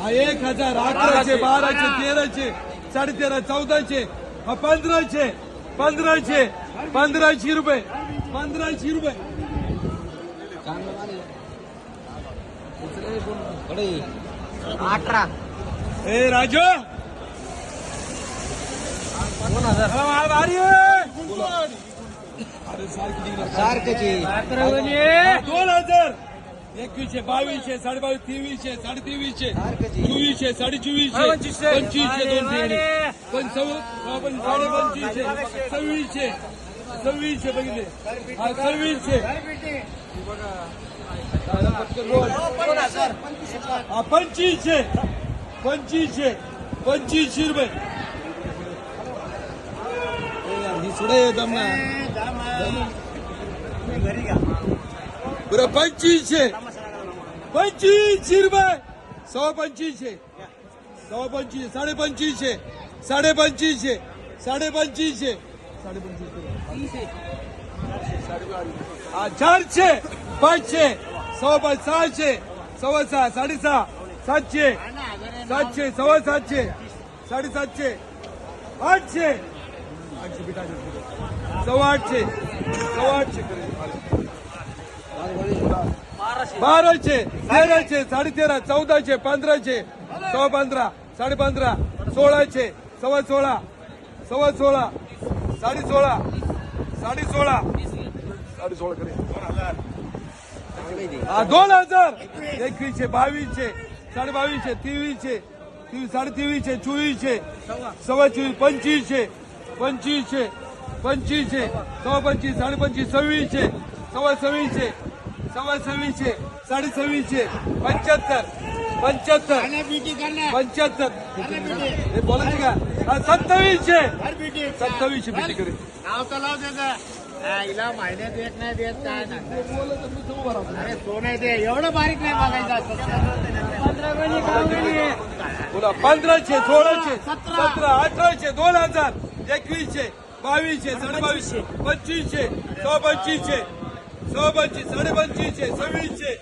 हा एक हजार अकराशे बाराशे तेराशे साडे तेरा चौदाशे हा पंधराशे पंधराशे पंधराशे रुपये पंधराशे रुपये. अठरा. ए राजू! हजार. अरे सारखी. सारखंची दोन हजार! एकवीसशे बावीसशे साडे बावीस तेवीसशे साडे तेवीसशे. चोवीसशे साडे चोवीसशे पंचवीसशे दोन हा, साडे पंचवीसशे सव्वीसशे सव्वीसशे बघितले सव्वीसशे पंचवीसशे पंचवीसशे पंचवीसशे रुपये ही सुद्धा येत ना बरं पंचवीसशे. पंचवीसशे रुपये. सव्वा पंचवीसशे. सव्वा पंचवीसशे. साडे पंचवीसशे. साडे पंचवीसशे. साडे पंचवीसशे. साडे पंचवीसशे. हा चारशे. पाचशे. सव्वा पाच सहाशे. सव्वा सहा. साडेसहा सातशे. सातशे. सव्वा सातशे. साडेसातशे आठशे. आठशे बिटा सव्वा आठशे. सव्वा आठशे. करेल. बाराशे तेराशे साडे तेरा चौदाशे पंधराशे सव्वा पंधरा साडे पंधरा सोळाशे सव्वा सोळा सव्वा सोळा साडे सोळा साडे सोळा साडे सोळा करेल हा, दोन हजार एकवीसशे बावीसशे साडे बावीसशे तेवीसशे तेवीस साडे तेवीसशे चोवीसशे सव्वा चोवीस पंचवीसशे पंचवीसशे पंचवीसशे सव्वा पंचवीस साडे पंचवीस सव्वीसशे सव्वा सव्वीसशे सव्वा सव्वीसशे साडे सव्वीसशे पंच्याहत्तर. पंच्याहत्तर पंच्याहत्तर हे बोलायचे का? हा, सत्तावीसशे. सत्तावीसशे बिटी करेल नाव तर लाव त्याचं. हिला महिन्यात येत नाही देत काय नाही. अरे तो नाही ते एवढं बारीक नाही बघायचं बोला पंधराशे सोळाशे सतरा. अठराशे दोन हजार एकवीसशे बावीसशे साडे बावीसशे पंचवीसशे सव्वा पंचवीसशे सव्वा पंचवीस साडे पंचवीसशे सव्वीसशे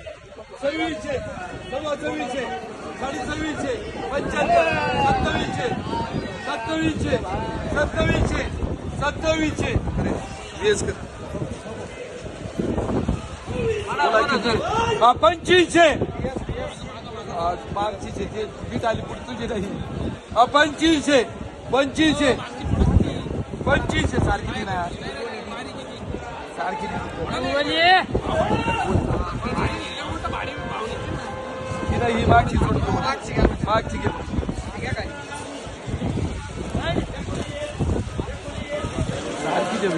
सव्वीसशे सव्वा सव्वीसशे साडे सव्वीसशे पंच्याहत्तर सत्तावीसशे सत्तावीसशे सत्तावीसशे सत्तावीसशे? हा, पंचवीसशे आज मागची जे बीट आली पुढे तुझी नाही. हा पंचवीसशे पंचवीसशे पंचवीसशे सारखी नाही. ही नाही, ही मागची सोडतो मागची घे सारखी जे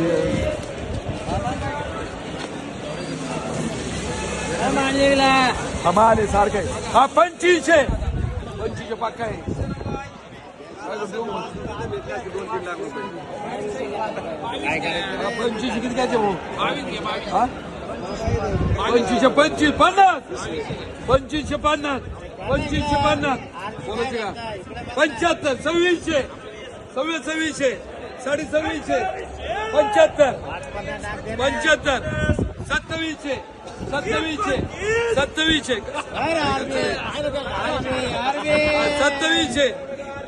सारखं आहे. हा पंचवीसशे. पंचवीसशे पक्का आहे. पंचवीस किती घ्यायचे भाऊ हा? पंचवीसशे पंचवीस पन्नास पंचवीसशे पन्नास पंचवीसशे पन्नास बोलायचे का पंच्याहत्तर सव्वीसशे सव्वीस सव्वीसशे साडे सव्वीसशे पंच्याहत्तर पंच्याहत्तर सत्तावीसशे सत्तावीसशे सत्तावीसशे सत्तावीसशे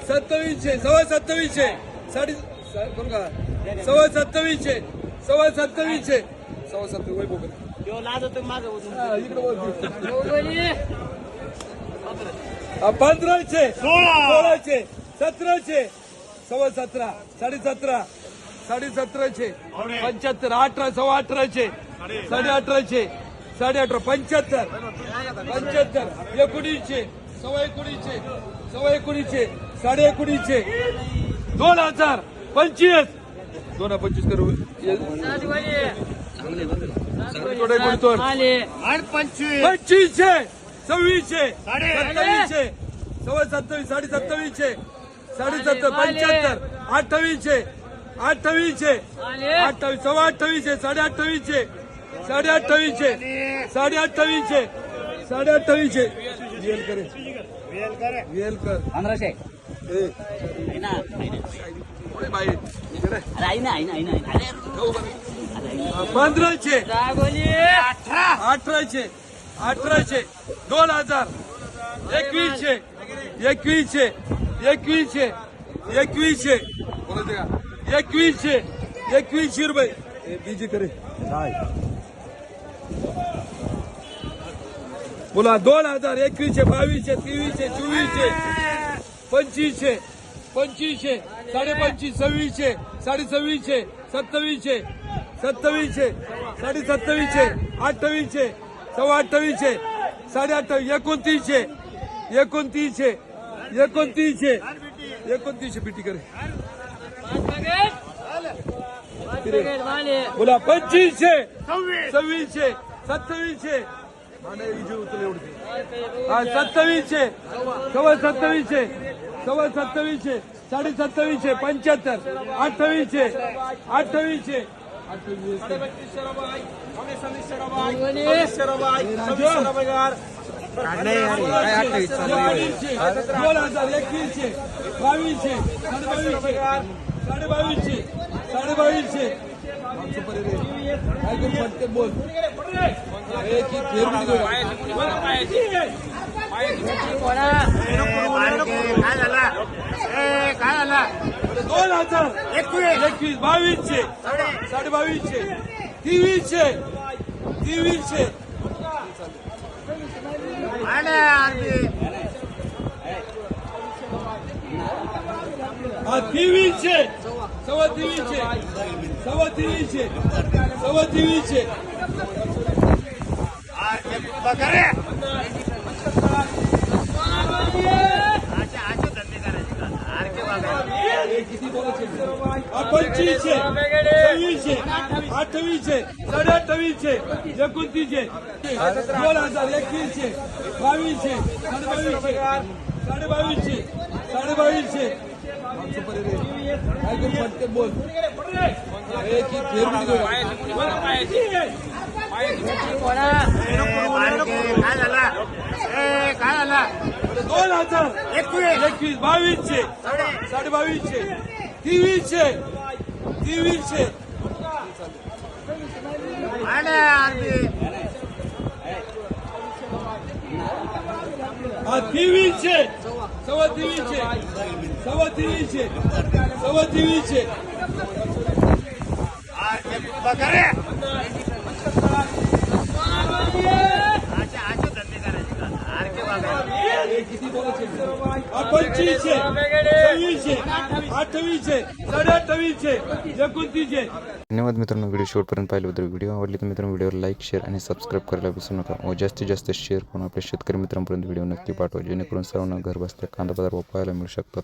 सत्तावीसशे सव्वा सत्तावीसशे. साडे सव्वा सत्तावीसशे सव्वा सत्तावीसशे. सव्वा सत्तावीस पंधराशे सोळाशे सतराशे. सव्वा सतरा साडे सतरा साडे सतराशे पंच्याहत्तर अठरा सव्वा अठराशे साडे अठराशे साडे अठरा पंच्याहत्तर पंच्याहत्तर एकोणीसशे सव्वा एकोणीसशे सव्वा एकोणीसशे साडे एकोणीसशे दोन हजार पंचवीस दोन हजार पंचवीस करू। थोडे बोलतो आठ पंचवीस पंचवीसशे सव्वीसशे साडे- सत्तावीसशे सव्वा सत्तावीस साडे सत्तावीसशे साडे सत्तर पंच्याहत्तर अठ्ठावीसशे अठ्ठावीसशे अठ्ठावीस सव्वा अठ्ठावीसशे साडे अठ्ठावीसशे साडे अठ्ठावीसशे साडे अठ्ठावीसशे साडे अठ्ठावीसशे वेल करे. वेल करे. वेल कर पंधराशे बाई इकडे. अरे आई ना आई ना आई ना जाऊ बरं. पंधराशे. अठराशे. अठराशे. दोन हजार. एकवीसशे. एकवीसशे. एकवीसशे. एकवीसशे. बोलायचं का? एकवीसशे. एकवीसशे रुपये. बीजी करे. बोला दोन हजार एकवीसशे बावीसशे तेवीसशे चोवीसशे पंचवीसशे पंचवीसशे साडेपंचवीस सव्वीसशे साडे सव्वीसशे सत्तावीसशे सत्तावीसशे साडे सत्तावीसशे अठ्ठावीसशे सव्वा अठ्ठावीसशे साडे अठ्ठावीस एकोणतीसशे एकोणतीसशे एकोणतीसशे एकोणतीसशे पिटी करे. बोला पंचवीसशे सव्वीस. सव्वीसशे सत्तावीसशे मांडे इजे उचल एवढे हा सत्तावीसशे सव्वा सत्तावीसशे सव्वा सत्तावीसशे साडे सत्तावीसशे पंच्याहत्तर अठ्ठावीसशे अठ्ठावीसशे एकोणीसशे दोन हजार एकवीसशे बावीसशे साडेबावीसशे साडेबावीसशे साडेबावीसशे काय करू पटकन बोल ए, की फेर बिटी करू. काय झाला ए काय झाला दोन हजार एकवीस एकवीस बावीसशे साडे बावीसशे तेवीसशे तेवीसशे आणि आरती हा तेवीसशे सव्वा तेवीसशे सव्वा तेवीसशे सव्वा तेवीसशे बघरे असे असे धंदे करायचे का आरके बघायचे हा पंचवीसशे सव्वीसशे अठ्ठावीसशे साडे अठ्ठावीसशे एकोणतीसशे दोन हजार एकवीसशे बावीसशे साडे बावीसशे साडे बावीसशे साडे बावीसशे काय करू पटकन बोल ए, की फेर बिटी करू. काय झाला ए काय झाला दोन हजार एकवीस एकवीस बावीसशे साडे बावीसशे तेवीसशे तेवीसशे आणि आरती हा तेवीसशे सव्वा तेवीसशे सव्वा तेवीसशे सव्वा तेवीसशे बघरे पंचवीसशे सव्वीसशे अठ्ठावीसशे साडे अठ्ठावीसशे एकोणतीसशे. धन्यवाद मित्रांनो व्हिडिओ शेवटपर्यंत पाहिल्याबद्दल व्हिडिओ आवडली तर मित्रांनो व्हिडिओवर लाईक शेअर आणि सबस्क्राईब करायला विसरू नका. व जास्तीत जास्त शेअर करून आपल्या शेतकरी मित्रांपर्यंत व्हिडिओ नक्की पाठवा जेणेकरून सर्वांना घर बसल्या कांदा बाजार पाहायला मिळू शकतात.